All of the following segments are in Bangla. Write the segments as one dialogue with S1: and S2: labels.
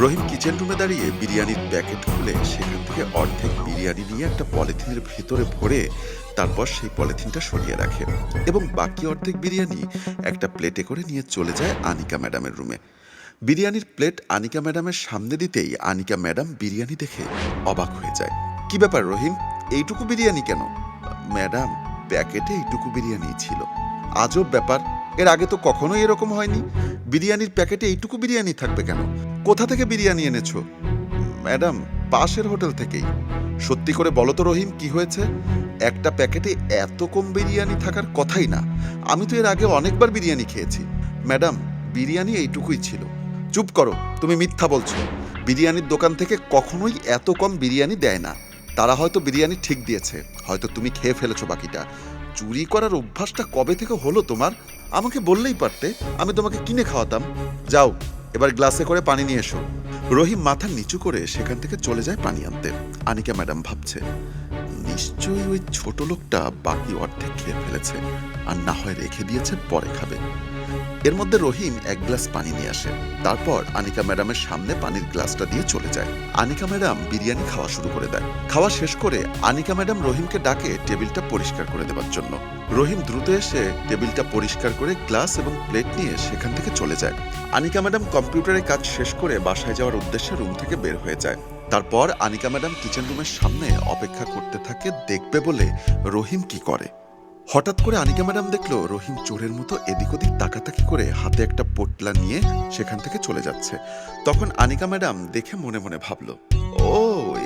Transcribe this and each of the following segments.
S1: রহিম কিচেন রুমে দাঁড়িয়ে বিরিয়ানির প্যাকেট খুলে সেখান থেকে অর্ধেক বিরিয়ানি নিয়ে একটা পলিথিনের ভেতরে ভরে তারপর সেই পলিথিনটা সরিয়ে রাখে এবং বাকি অর্ধেক বিরিয়ানি একটা প্লেটে করে নিয়ে চলে যায় আনিকা ম্যাডামের রুমে বিরিয়ানির প্লেট আনিকা ম্যাডামের সামনে দিতেই আনিকা ম্যাডাম বিরিয়ানি দেখে অবাক হয়ে যায়। কি ব্যাপার রহিম? এইটুকু বিরিয়ানি কেন? ম্যাডাম, প্যাকেটে এইটুকু বিরিয়ানি ছিল। আজব ব্যাপার, এর আগে তো কখনোই এরকম হয়নি। বিরিয়ানির প্যাকেটে এইটুকু বিরিয়ানি থাকবে কেন? কোথা থেকে বিরিয়ানি এনেছো? ম্যাডাম, পাশের হোটেল থেকেই। সত্যি করে বলো তো রহিম, কি হয়েছে? একটা প্যাকেটে এত কম বিরিয়ানি থাকার কথাই না। আমি তো এর আগে অনেকবার বিরিয়ানি খেয়েছি। ম্যাডাম, বিরিয়ানি এইটুকুই ছিল। চুপ করো, তুমি মিথ্যা বলছো। বিরিয়ানির দোকান থেকে কখনোই এত কম বিরিয়ানি দেয় না। তারা হয়তো বিরিয়ানি ঠিক দিয়েছে। হয়তো তুমি খেয়ে ফেলেছো বাকিটা। চুরি করার অভ্যাসটা কবে থেকে হলো তোমার? আমাকে বললেই পারতে। আমি তোমাকে কিনে খাওয়াতাম। যাও। এবার গ্লাসে করে পানি নিয়ে এসো। রহিম মাথা নিচু করে সেখান থেকে চলে যায় পানি আনতে। আনিকা ম্যাডাম ভাবছে, নিশ্চয়ই ওই ছোট লোকটা বাকি অর্ধেক খেয়ে ফেলেছে, আর না হয় রেখে দিয়েছে পরে খাবে। এর মধ্যে রহিম এক গ্লাস পানি নিয়ে আসে। তারপর আনিকা ম্যাডামের সামনে পানির গ্লাসটা দিয়ে চলে যায়। আনিকা ম্যাডাম বিরিয়ানি খাওয়া শুরু করে দেয় খাওয়া শেষ করে আনিকা ম্যাডাম রহিমকে ডাকে টেবিলটা পরিষ্কার করে দেওয়ার জন্য। রহিম দ্রুত এসে টেবিলটা পরিষ্কার করে গ্লাস এবং প্লেট নিয়ে সেখান থেকে চলে যায়। আনিকা ম্যাডাম কম্পিউটারে কাজ শেষ করে বাসায় যাওয়ার উদ্দেশ্যে রুম থেকে বের হয়ে যায়। তারপর আনিকা ম্যাডাম কিচেন রুমের সামনে অপেক্ষা করতে থাকে, দেখবে বলে রহিম কি করে। হঠাৎ করে আনিকা ম্যাডাম দেখল রহিম চোরের মতো এদিক ওদিক তাকাতাকি করে হাতে একটা পোটলা নিয়ে সেখান থেকে চলে যাচ্ছে। তখন আনিকা ম্যাডাম দেখে মনে মনে ভাবলো, ও,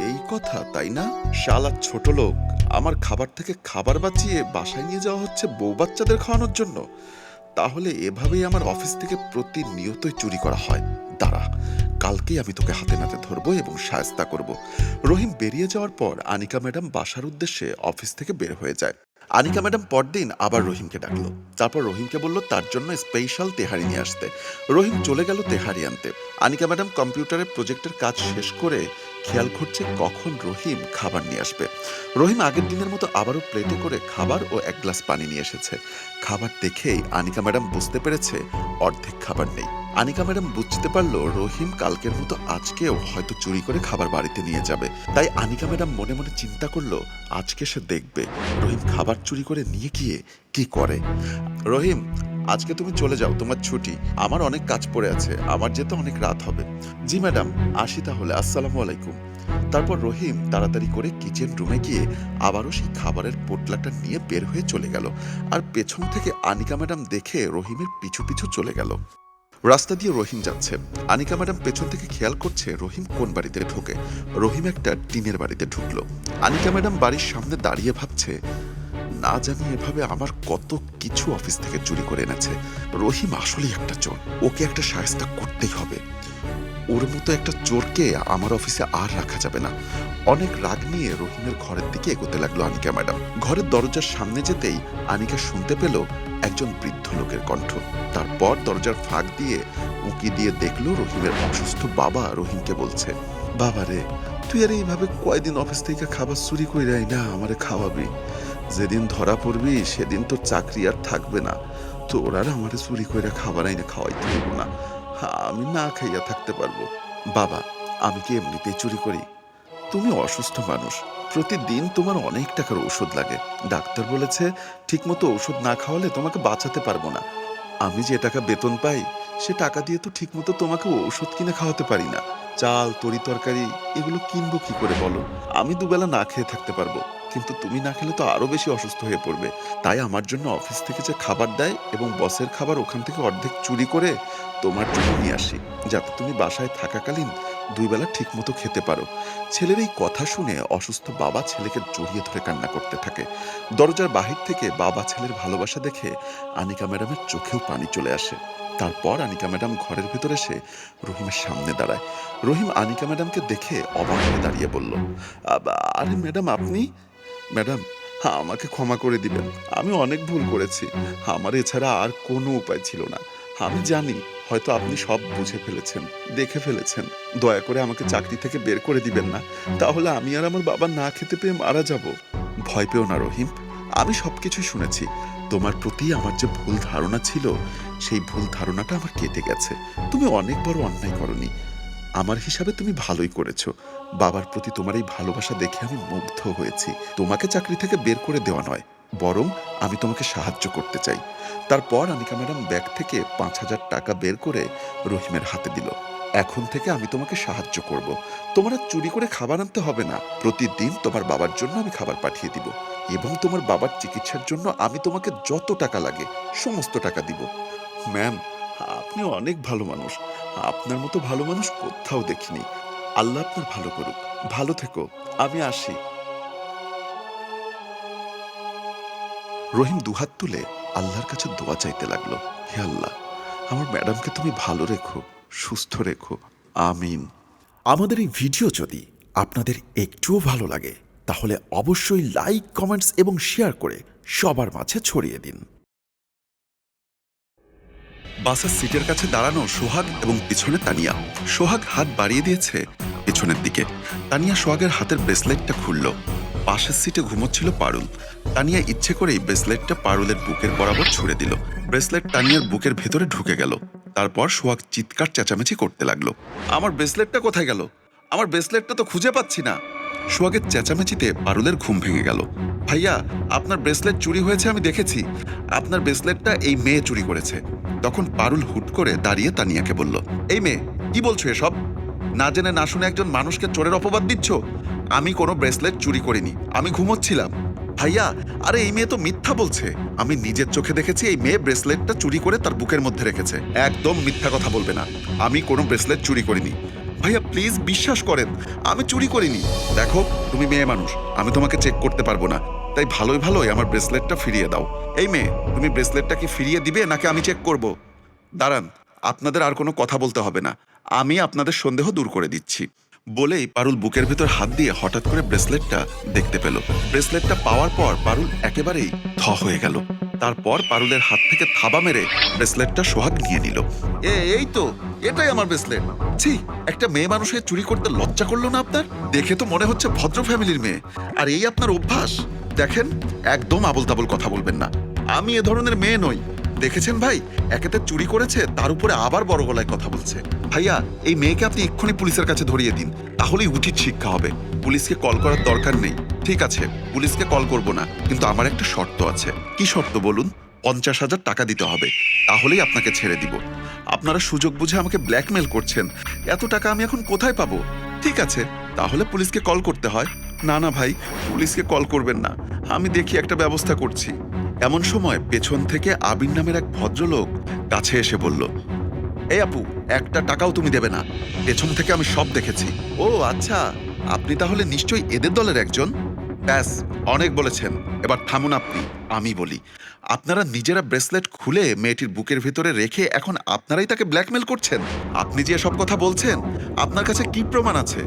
S1: এই কথা, তাই না? শালা ছোট লোক, আমার খাবার থেকে খাবার বাঁচিয়ে বাসায় নিয়ে যাওয়া হচ্ছে বউ বাচ্চাদের খাওয়ানোর জন্য। তাহলে এভাবেই আমার অফিস থেকে প্রতিনিয়তই চুরি করা হয়। দাঁড়া, কালকেই আমি তোকে হাতে নাতে ধরবো এবং সায়স্তা করব। রহিম বেরিয়ে যাওয়ার পর আনিকা ম্যাডাম বাসার উদ্দেশ্যে অফিস থেকে বের হয়ে যায়। আনিকা ম্যাডাম পরদিন আবার রহিমকে ডাকলো। তারপর রহিমকে বলল তার জন্য স্পেশাল তেহারি নিয়ে আসতে। রহিম চলে গেল তেহারি আনতে। আনিকা ম্যাডাম কম্পিউটারে প্রজেক্টের কাজ শেষ করে খেয়াল করছে কখন রহিম খাবার নিয়ে আসবে। রহিম আগের দিনের মতো আবারও প্লেটে করে খাবার ও এক গ্লাস পানি নিয়ে এসেছে। খাবার দেখেই আনিকা ম্যাডাম বুঝতে পেরেছে অর্ধেক খাবার নেই। আনিকা ম্যাডাম বুঝতে পারল রহিম কালকের মতো আজকেও হয়তো চুরি করে খাবার বাড়িতে নিয়ে যাবে। তাই আনিকা ম্যাডাম মনে মনে চিন্তা করল, আজকে সে দেখবে রহিম খাবার চুরি করে নিয়ে গিয়ে কি করে? রহিম আজকে তুমি চলে যাও, তোমার ছুটি। আমার অনেক কাজ পড়ে আছে, আমার যেতে অনেক রাত হবে। জি ম্যাডাম, আসি তাহলে, আসসালামু আলাইকুম। তারপর রহিম তাড়াতাড়ি করে কিচেন রুমে গিয়ে আবারও সেই খাবারের পোটলাটা নিয়ে বের হয়ে চলে গেল। আর পেছন থেকে আনিকা ম্যাডাম দেখে রহিমের পিছু পিছু চলে গেল। রাস্তা দিয়ে রহিম যাচ্ছে। আনিকা ম্যাডাম পেছন থেকে খেয়াল করছে রহিম কোন বাড়িতে ঢুকে। রহিম একটা টিনের বাড়িতে ঢুকলো। আনিকা ম্যাডাম বাড়ির সামনে দাঁড়িয়ে ভাবছে না জানি এভাবে আমার কত কিছু অফিস থেকে চুরি করে এনেছে। রহিম আসলেই একটা চোর। ওকে একটা সায়স্তা করতেই হবে। ওর মতো একটা চোরকে আমার অফিসে আর রাখা যাবে না। অনেক রাগ নিয়ে রহিমের ঘরের দিকে এগোতে লাগল আনিকা ম্যাডাম। ঘরের দরজার সামনে যেতেই আনিকা শুনতে পেল একজন বৃদ্ধ লোকের কণ্ঠ। তারপর দরজার ফাঁক দিয়ে উঁকি দিয়ে দেখল রহিমের অসুস্থ বাবা রহিমকে বলছে, বাবা রে, তুই আর এইভাবে কয়দিন অফিস থেকে খাবার চুরি করে না আমারে খাওয়াবি? যেদিন ধরা পড়বি, সেদিন তোর চাকরি আর থাকবে না। তোর আর আমার চুরি করে খাবার আইনে খাওয়াইতে হইব না। আমি না খাইয়া থাকতে পারব। বাবা, আমি কি এমনিতেই চুরি করি? তুমি অসুস্থ মানুষ। প্রতিদিন তোমার অনেক টাকার ওষুধ লাগে। ডাক্তার বলেছে, ঠিকমতো ওষুধ না খাওয়ালে তোমাকে বাঁচাতে পারব না। আমি যে টাকা বেতন পাই, সে টাকা দিয়ে তো ঠিকমতো তোমাকে ওষুধ কিনে খাওয়াতে পারি না। চাল, তরি তরকারি, এগুলো কিনবো কি করে বলো? আমি দুবেলা না খেয়ে থাকতে পারব। কিন্তু তুমি না খেলে তো আরও বেশি অসুস্থ হয়ে পড়বে। তাই আমার জন্য অফিস থেকে যে খাবার দেয় এবং বসের খাবার ওখান থেকে অর্ধেক চুরি করে তোমার জন্য নিয়ে আসি যাতে তুমি বাসায় থাকাকালীন দুই বেলা ঠিক মতো খেতে পারো। ছেলের এই কথা শুনে অসুস্থ বাবা ছেলেকে জড়িয়ে ধরে কান্না করতে থাকে। দরজার বাহির থেকে বাবা ছেলের ভালোবাসা দেখে আনিকা ম্যাডামের চোখেও পানি চলে আসে। তারপর আনিকা ম্যাডাম ঘরের ভিতর এসে রহিমের সামনে দাঁড়ায়। রহিম আনিকা ম্যাডামকে দেখে অবাক হয়ে দাঁড়িয়ে বলল "আবা, আরে ম্যাডাম আপনি ম্যাডাম হ্যাঁ আমাকে ক্ষমা করে দিবেন। আমি অনেক ভুল করেছি। আমার এছাড়া আর কোনো উপায় ছিল না। আমি জানি, হয়তো আপনি সব বুঝে ফেলেছেন, দেখে ফেলেছেন। দয়া করে আমাকে চাকরি থেকে বের করে দিবেন না। তাহলে আমি আর আমার বাবা না খেতে পেয়ে মারা যাব। ভয় পেও না, রহিম। আমি সবকিছুই শুনেছি। তোমার প্রতি আমার যে ভুল ধারণা ছিল, সেই ভুল ধারণাটা আমার কেটে গেছে। তুমি অনেক বড় অন্যায় করনি। আমার হিসাবে তুমি ভালোই করেছ। বাবার প্রতি তোমার এই ভালোবাসা দেখে আমি মুগ্ধ হয়েছি। তোমাকে চাকরি থেকে বের করে দেওয়া নয়, বরং আমি তোমাকে সাহায্য করতে চাই। তারপর আনিকা ম্যাডাম ব্যাগ থেকে পাঁচ হাজার টাকা বের করে রহিমের হাতে দিল। এখন থেকে আমি তোমাকে সাহায্য করব। তোমার চুরি করে খাবার আনতে হবে না। প্রতিদিন তোমার বাবার জন্য আমি খাবার পাঠিয়ে দিব এবং তোমার বাবার চিকিৎসার জন্য আমি তোমাকে যত টাকা লাগে সমস্ত টাকা দিব। ম্যাম আপনি অনেক ভালো মানুষ। আপনার মতো ভালো মানুষ কোথাও দেখিনি। আল্লাহ আপনার ভালো করুক। ভালো থেকো। আমি আসি। রহিম দুহাত তুলে আল্লাহর কাছে দোয়া চাইতে লাগল। হে আল্লাহ, আমার ম্যাডামকে তুমি ভালো রেখো, সুস্থ রেখো। আমিন।
S2: আমাদের এই ভিডিও যদি আপনাদের একটুও ভালো লাগে, তাহলে অবশ্যই লাইক, কমেন্টস এবং শেয়ার করে সবার মাঝে ছড়িয়ে দিন।
S1: বাসের সিটের কাছে দাঁড়ানো সোহাগ এবং পিছনে তানিয়া। সোহাগ হাত বাড়িয়ে দিয়েছে পিছনের দিকে। তানিয়া সোহাগের হাতের ব্রেসলেটটা খুলল। পাশের সিটে ঘুমোচ্ছিল পারুল। তানিয়া ইচ্ছে করেই ব্রেসলেটটা পারুলের বুকের বরাবর ছুড়ে দিল। ব্রেসলেট তানিয়ার বুকের ভেতরে ঢুকে গেল। তারপর সোহাগ চিৎকার চেঁচামেচি করতে লাগল। আমার ব্রেসলেটটা কোথায় গেল? আমার ব্রেসলেটটা তো খুঁজে পাচ্ছি না। সোহাগের চেঁচামেচিতে পারুলের ঘুম ভেঙে গেল। ভাইয়া, আপনার ব্রেসলেট চুরি হয়েছে, আমি দেখেছি। আপনার ব্রেসলেটটা এই মেয়ে চুরি করেছে। তখন পারুল হুট করে দাঁড়িয়ে তানিয়াকে বলল, এই মেয়ে, কি বলছো এসব? না জেনে না শুনে একজন মানুষকে চোরের অপবাদ দিচ্ছ? আমি কোনো ব্রেসলেট চুরি করিনি, আমি ঘুমোচ্ছিলাম। ভাইয়া, আরে এই মেয়ে তো মিথ্যা বলছে। আমি নিজের চোখে দেখেছি এই মেয়ে ব্রেসলেটটা চুরি করে তার বুকের মধ্যে রেখেছে। একদম মিথ্যা কথা বলবে না। আমি কোনো ব্রেসলেট চুরি করিনি। ভাইয়া প্লিজ বিশ্বাস করেন, আমি চুরি করিনি। দেখো, তুমি মেয়ে মানুষ, আমি তোমাকে চেক করতে পারব না। তাই ভালোই ভালোই আমার ব্রেসলেটটা ফিরিয়ে দাও। এই মেয়ে, তুমি ব্রেসলেটটা কি ফিরিয়ে দিবে নাকি আমি চেক করব? দাঁড়ান, আপনাদের আর কোনো কথা বলতে হবে না। আমি আপনাদের সন্দেহ দূর করে দিচ্ছি। বলেই পারুল বুকের ভেতর হাত দিয়ে হঠাৎ করে ব্রেসলেটটা দেখতে পেল। ব্রেসলেটটা পাওয়ার পর পারুল একেবারেই থ হয়ে গেল। তারপর পারুলের হাত থেকে থাবা মেরে ব্রেসলেটটা সোহাগ নিয়ে নিল। এ, এই তো, এটাই আমার ব্রেসলেট। ছি, একটা মেয়ে মানুষের চুরি করতে লজ্জা করল না আপনার? দেখে তো মনে হচ্ছে ভদ্র ফ্যামিলির মেয়ে। আর এই আপনার অভ্যাস? দেখেন, একদম আবল তাবল কথা বলবেন না। আমি এ ধরনের মেয়ে নই। দেখেছেন ভাই? একেতে চুরি করেছে, তার উপরে আবার বড় গলায় কথা বলছে। ভাইয়া, এই মেয়েকে আপনি এক্ষুনি পুলিশের কাছে ধরিয়ে দিন, তাহলেই উচিত শিক্ষা হবে। পুলিশকে কল করার দরকার নেই। ঠিক আছে, পুলিশকে কল করব না, কিন্তু আমার একটা শর্ত আছে। কি শর্ত বলুন? পঞ্চাশ হাজার টাকা দিতে হবে, তাহলেই আপনাকে ছেড়ে দিব। আপনারা সুযোগ বুঝে আমাকে ব্ল্যাকমেল করছেন। এত টাকা আমি এখন কোথায় পাবো? ঠিক আছে, তাহলে পুলিশকে কল করতে হয়। না না ভাই, পুলিশকে কল করবেন না। আমি দেখি একটা ব্যবস্থা করছি। এমন সময় পেছন থেকে আবির নামের এক ভদ্রলোক কাছে এসে বলল, এই আপু, একটা টাকাও তুমি দেবে না। পেছন থেকে আমি সব দেখেছি। ও আচ্ছা আপনি তাহলে নিশ্চয়ই এদের দলের একজন? ব্যাস, অনেক বলেছেন। এবার থামুন আপনি, আমি বলি। আপনারা নিজেরা ব্রেসলেট খুলে মেয়েটির বুকের ভিতরে রেখে এখন আপনারাই তাকে ব্ল্যাকমেল করছেন? আপনি যে সব কথা বলছেন, আপনার কাছে কি প্রমাণ আছে?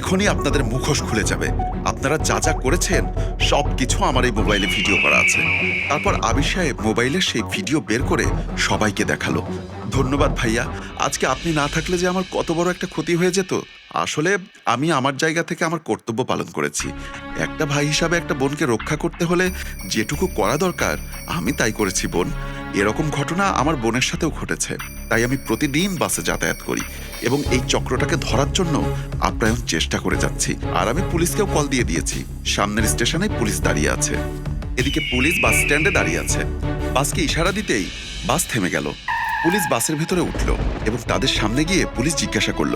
S1: এখনই আপনাদের মুখোশ খুলে যাবে। আপনারা যা যা করেছেন সব কিছু আমার এই মোবাইলে ভিডিও করা আছে। তারপর আবির সাহেব মোবাইলে সেই ভিডিও বের করে সবাইকে দেখাল। ধন্যবাদ ভাইয়া। আজকে আপনি না থাকলে যে আমার কত বড় একটা ক্ষতি হয়ে যেত, আসলে আমি আমার জায়গা থেকে আমার কর্তব্য পালন করেছি। একটা ভাই হিসাবে একটা বোনকে রক্ষা করতে হলে যেটুকু করা দরকার, আমি তাই করেছি বোন। এরকম ঘটনা আমার বোনের সাথেও ঘটেছে, তাই আমি প্রতিদিন বাসে যাতায়াত করি এবং এই চক্রটাকে ধরার জন্য আপ্রায়ণ চেষ্টা করে যাচ্ছি। আর আমি পুলিশকেও কল দিয়ে দিয়েছি, সামনের স্টেশনে পুলিশ দাঁড়িয়ে আছে। এদিকে পুলিশ বাস স্ট্যান্ডে দাঁড়িয়ে আছে। বাসকে ইশারা দিতেই বাস থেমে গেল। পুলিশ বাসের ভেতরে উঠল এবং তাদের সামনে গিয়ে পুলিশ জিজ্ঞাসা করল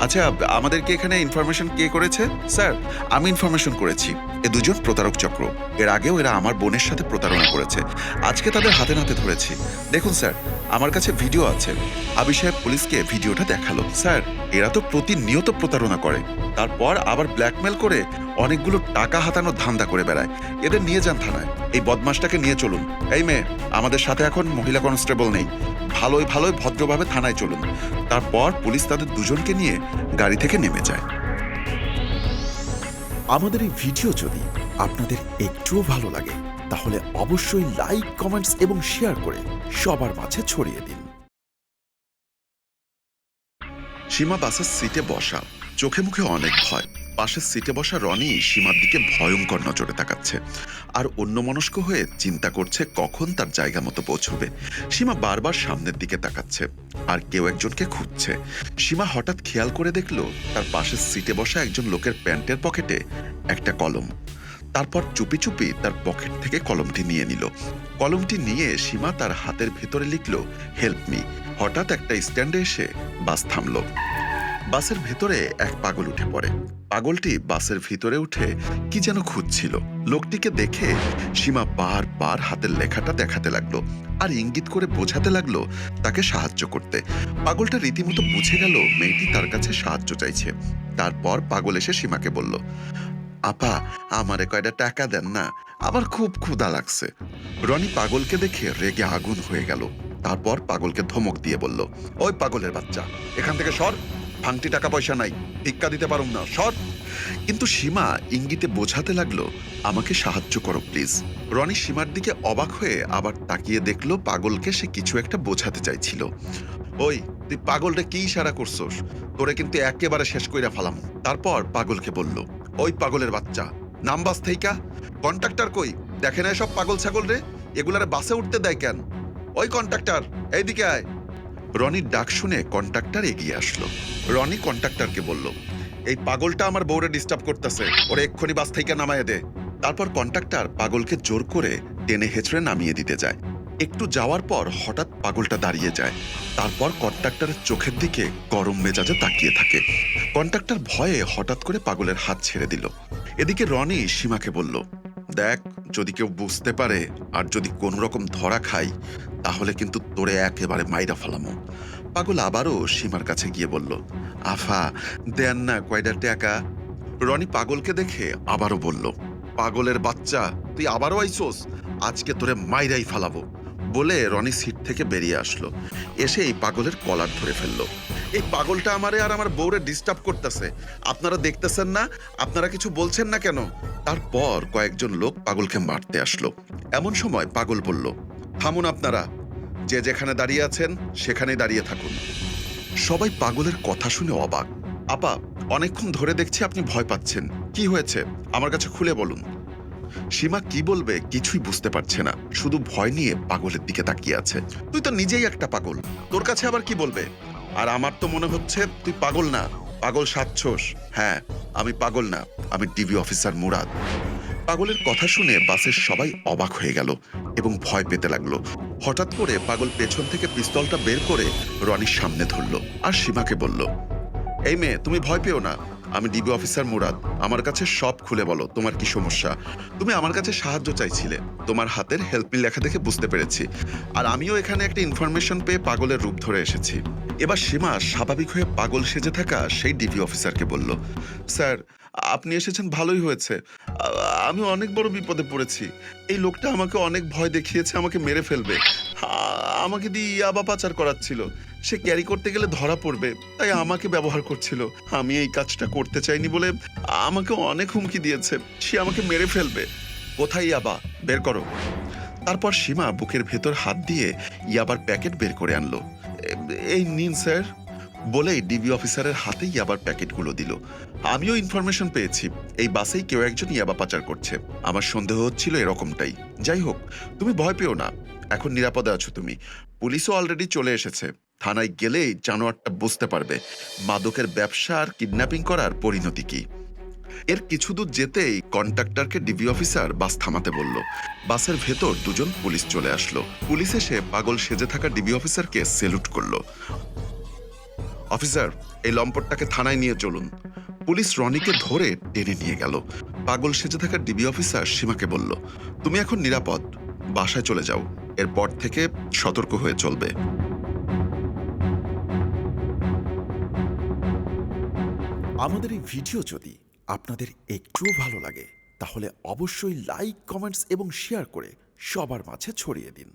S1: আচ্ছা আমাদেরকে এখানে ইনফরমেশন কে করেছে? স্যার, আমি ইনফরমেশন করেছি। এ দুজন প্রতারক চক্র। এর আগেও এরা আমার বোনের সাথে প্রতারণা করেছে। আজকে তাদের হাতে নাতে ধরেছি। দেখুন স্যার, আমার কাছে ভিডিও আছে। আবি সাহেব পুলিশকে ভিডিওটা দেখাল। স্যার, এরা তো প্রতিনিয়ত প্রতারণা করে। তারপর আবার ব্ল্যাকমেল করে অনেকগুলো টাকা হাতানোর ধান্দা করে বেড়ায়। এদের নিয়ে যান থানায়। এই বদমাসটাকে নিয়ে চলুন। এই মেয়ে, আমাদের সাথে এখন মহিলা কনস্টেবল নেই। ভালোই ভালোই ভদ্রভাবে থানায় চলুন। তারপর পুলিশ তাদের দুজনকে নিয়ে গাড়ি থেকে নেমে যায়।
S2: আমাদের এই ভিডিও যদি আপনাদের একটুও ভালো লাগে, তাহলে অবশ্যই লাইক, কমেন্টস এবং শেয়ার করে সবার মাঝে ছড়িয়ে দিন।
S1: সীমা বাসের সিটে বসা। চোখে মুখে অনেক ভয়। পাশের সিটে বসা রনি সীমার দিকে ভয়ঙ্কর নজরে তাকাচ্ছে। আর অন্যমনস্ক হয়ে চিন্তা করছে কখন তার জায়গা মতো পৌঁছবে। সীমা বারবার সামনের দিকে তাকাচ্ছে, আর কেউ একজনকে খুঁজছে। সীমা হঠাৎ খেয়াল করে দেখল, তার পাশের সিটে বসা একজন লোকের প্যান্টের পকেটে একটা কলম। তারপর চুপি চুপি তার পকেট থেকে কলমটি নিয়ে নিল। কলমটি নিয়ে সীমা তার হাতের ভেতরে লিখল হেল্প মি হঠাৎ একটা স্ট্যান্ডে এসে বাস থামলো। বাসের ভেতরে এক পাগল উঠে পড়ে। পাগলটি বাসের ভিতরে উঠে কি যেন খুঁজছিল। লোকটিকে দেখে সীমা বারবার হাতের লেখাটা দেখাতে লাগল আর ইঙ্গিত করে বোঝাতে লাগল তাকে সাহায্য করতে। পাগলটা রীতিমতো বুঝে গেল মেয়েটি তার কাছে সাহায্য চাইছে। তারপর পাগল এসে সীমাকে বলল, আপা, আমারে কয়টা টাকা দেন না? আমার খুব ক্ষুধা লাগছে। রনি পাগলকে দেখে রেগে আগুন হয়ে গেল। তারপর পাগলকে ধমক দিয়ে বলল, ওই পাগলের বাচ্চা, এখান থেকে সর। ভাঙতি টাকা পয়সা নাই, ভিক্ষা দিতে পারুম না সর কিন্তু সীমা ইঙ্গিতে বোঝাতে লাগল, আমাকে সাহায্য করো, প্লিজ। রনি সীমার দিকে অবাক হয়ে আবার তাকিয়ে দেখল পাগলকে সে কিছু একটা বোঝাতে চাইছিল। ওই, তুই পাগলটা কি ইশারা করছস? তোরে কিন্তু একেবারে শেষ কইরা ফালাম। তারপর পাগলকে বলল, ওই পাগলের বাচ্চা। নামবাস থেইকা। কন্ট্রাক্টর কই? দেখে না সব পাগল ছাগল রে। এগুলারে বাসে উঠতে দেয় কেন? ওই কন্ট্রাক্টর, এইদিকে আয়। রনির ডাক শুনে কন্ট্রাক্টর এগিয়ে আসলো। রনি কন্ট্রাক্টরকে বলল, এই পাগলটা আমার বউরে ডিস্টার্ব করতেছে, ওরে এক্ষুনি বাস থেকে নামায় দে। তারপর কন্ট্রাক্টর পাগলকে জোর করে টেনে হেঁচড়ে নামিয়ে দিতে যায়। একটু যাওয়ার পর হঠাৎ পাগলটা দাঁড়িয়ে যায়। তারপর কন্ট্রাক্টরের চোখের দিকে গরম মেজাজে তাকিয়ে থাকে। কন্ট্রাক্টর ভয়ে হঠাৎ করে পাগলের হাত ছেড়ে দিল। এদিকে রনি সীমাকে বলল দেখ, যদি কেউ বুঝতে পারে আর যদি কোনো রকম ধরা খাই, তাহলে কিন্তু তোরে একেবারে মাইরা ফেলামো। পাগল আবারও সীমার কাছে গিয়ে বলল, আফা, দেন না কয়টা টাকা রনি পাগলকে দেখে আবারও বলল, পাগলের বাচ্চা, তুই আবারও আইসোস? আজকে তোরে মাইরাই ফালাবো। বলে রনি সিট থেকে বেরিয়ে আসলো। এসে এই পাগলের কলার ধরে ফেলল। এই পাগলটা আমারে আর আমার বউরে ডিস্টার্ব করতেছে। আপনারা দেখতেছেন না, আপনারা কিছু বলছেন না কেন? তারপর কয়েকজন লোক পাগলকে মারতে আসলো। এমন সময় পাগল বলল, থামুন আপনারা, যে যেখানে দাঁড়িয়ে আছেন সেখানে দাঁড়িয়ে থাকুন। সবাই পাগলের কথা শুনে অবাক। আপা, অনেকক্ষণ ধরে দেখছি আপনি ভয় পাচ্ছেন। কি হয়েছে? আমার কাছে খুলে বলুন। সীমা কি বলবে কিছুই বুঝতে পারছে না। শুধু ভয় নিয়ে পাগলের দিকে তাকিয়ে আছে। তুই তো নিজেই একটা পাগল। তোর কাছে আবার কি বলবে? আর আমার তো মনে হচ্ছে তুই পাগল না, পাগল সাচ্ছস। হ্যাঁ আমি পাগল না, আমি ডিবি অফিসার মুরাদ। পাগলের কথা শুনে বাসের সবাই অবাক হয়ে গেল এবং ভয় পেতে লাগল। হঠাৎ করে পাগল পেছন থেকে পিস্তলটা বের করে রনির সামনে ধরল আর সীমাকে বলল, এই মেয়ে, তুমি ভয় পেও না। আমি ডিবি অফিসার মুরাদ। আমার কাছে সব খুলে বলো, তোমার কি সমস্যা? তুমি আমার কাছে সাহায্য চাইছিলে। তোমার হাতের হেল্পমি লেখা দেখে বুঝতে পেরেছি। আর আমিও এখানে একটা ইনফরমেশন পেয়ে পাগলের রূপ ধরে এসেছি। এবার সীমা স্বাভাবিক হয়ে পাগল সেজে থাকা সেই ডিবি অফিসারকে বলল, স্যার, আপনি এসেছেন, ভালোই হয়েছে। আমি অনেক বড় বিপদে পড়েছি। এই লোকটা আমাকে অনেক ভয় দেখিয়েছে, আমাকে মেরে ফেলবে। আমাকে দিয়ে ইয়াবা পাচার করাচ্ছিল। সে ক্যারি করতে গেলে ধরা পড়বে, তাই আমাকে ব্যবহার করছিল। আমি এই কাজটা করতে চাইনি বলে আমাকে অনেক হুমকি দিয়েছে। সে আমাকে মেরে ফেলবে। কোথায় ইয়াবা? বের করো। তারপর সীমা বুকের ভেতর হাত দিয়ে ইয়াবার প্যাকেট বের করে আনলো। এই নিন, স্যার। বলেই ডিবি অফিসারের হাতে ইয়াবার প্যাকেটগুলো দিল। আমিও ইনফরমেশন পেয়েছি। এই বাসেই কেউ একজন ইয়াবা পাচার করছে। আমার সন্দেহ হচ্ছিল এরকমটাই। যাই হোক, তুমি ভয় পেও না। এখন নিরাপদে আছো তুমি। পুলিশও অলরেডি চলে এসেছে। থানায় গেলেই জানোয়ারটা বুঝতে পারবে মাদকের ব্যবসা আর কিডন্যাপিং করার পরিণতি কি। এর কিছু দূর যেতেই কন্ট্রাক্টরকে ডিবি অফিসার বাস থামাতে বলল। বাসের ভেতর দুজন পুলিশ চলে আসলো। পুলিশ এসে পাগল সেজে থাকা ডিবি অফিসারকে সেলুট করল। অফিসার, এই লম্পটটাকে থানায় নিয়ে চলুন। পুলিশ রনিকে ধরে টেনে নিয়ে গেল। পাগল সেজে থাকা ডিবি অফিসার সীমাকে বলল, তুমি এখন নিরাপদ। বাসায় চলে যাও। এরপর থেকে সতর্ক হয়ে চলবে।
S2: আমাদের এই ভিডিও যদি আপনাদের একটুও ভালো লাগে, তাহলে অবশ্যই লাইক কমেন্টস এবং শেয়ার করে সবার মাঝে ছড়িয়ে দিন।